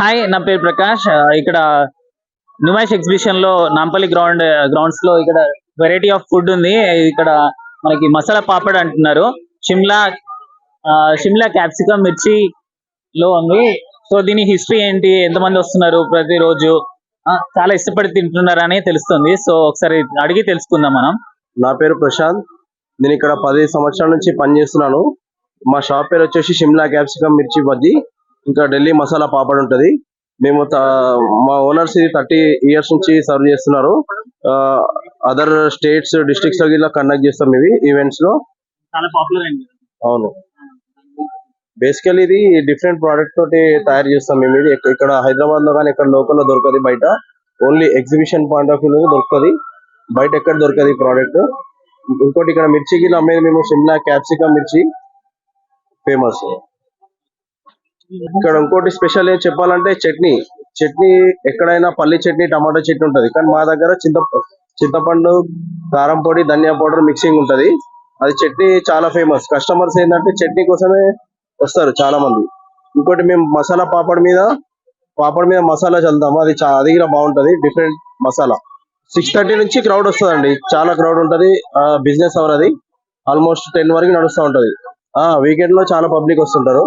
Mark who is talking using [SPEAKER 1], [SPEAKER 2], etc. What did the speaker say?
[SPEAKER 1] Hi నా పేరు ప్రకాష్. ఇక్కడ నుమాష్ ఎగ్జిబిషన్లో నాంపల్లి గ్రౌండ్ గ్రౌండ్స్లో ఇక్కడ వెరైటీ ఆఫ్ ఫుడ్ ఉంది. ఇక్కడ మనకి మసాలా పాపడ్ అంటున్నారు. షిమ్లా షిమ్లా క్యాప్సికమ్ మిర్చి లో ఉంది. సో దీని హిస్టరీ ఏంటి? ఎంతమంది వస్తున్నారు ప్రతిరోజు? చాలా ఇష్టపడి తింటున్నారని తెలుస్తుంది. సో ఒకసారి అడిగి తెలుసుకుందాం మనం.
[SPEAKER 2] నా పేరు ప్రశాంత్. నేను ఇక్కడ పది సంవత్సరాల నుంచి పనిచేస్తున్నాను. మా షాప్ పేరు వచ్చేసి షిమ్లా క్యాప్సికమ్ మిర్చి బజ్జీ ఇంకా ఢిల్లీ మసాలా పాపడ్ ఉంటది. మేము మా ఓనర్స్ ఇది థర్టీ ఇయర్స్ నుంచి సర్వ్ చేస్తున్నారు. అదర్ స్టేట్స్ డిస్ట్రిక్ట్స్లో ఇలా కండక్ట్ చేస్తాం ఇవి ఈవెంట్స్లో.
[SPEAKER 1] చాలా పాపులర్ అయింది
[SPEAKER 2] అవును. బేసికల్ ఇది డిఫరెంట్ ప్రోడక్ట్ తోటి తయారు చేస్తాం మేము. ఇది ఇక్క- ఇక్కడ హైదరాబాద్లో కానీ ఇక్కడ లోకల్లో దొరకదు బయట. Only exhibition point of view దొరుకుతుంది. బయట ఎక్కడ దొరకదు ఈ ప్రోడక్ట్ ఇంకోటి ఇక్కడ మిర్చికి అమ్మేది మేము సిమ్లా క్యాప్సికమ్ మిర్చి. ఫేమస్ ఇక్కడ ఇంకోటి స్పెషల్ ఏం చెప్పాలంటే చట్నీ. చట్నీ ఎక్కడైనా పల్లి చట్నీ టమాటో చట్నీ ఉంటది. కానీ మా దగ్గర చింత చింతపండు కారం పొడి ధనియా పౌడర్ మిక్సింగ్ ఉంటది. అది చట్నీ చాలా ఫేమస్ కస్టమర్స్ ఏంటంటే చట్నీ కోసమే వస్తారు చాలా మంది ఇంకోటి మేము మసాలా పాపడ్ మీద పాపడ్ మీద మసాలా చల్లుతాము. అది చా- అది కూడా బాగుంటది. డిఫరెంట్ మసాలా. సిక్స్ థర్టీ నుంచి క్రౌడ్ వస్తుందండి. చాలా క్రౌడ్ ఉంటది. బిజినెస్ అవర్ అది. ఆల్మోస్ట్ టెన్ వరకు నడుస్తూ ఉంటది. ఆ వీకెండ్లో చాలా పబ్లిక్ వస్తుంటారు.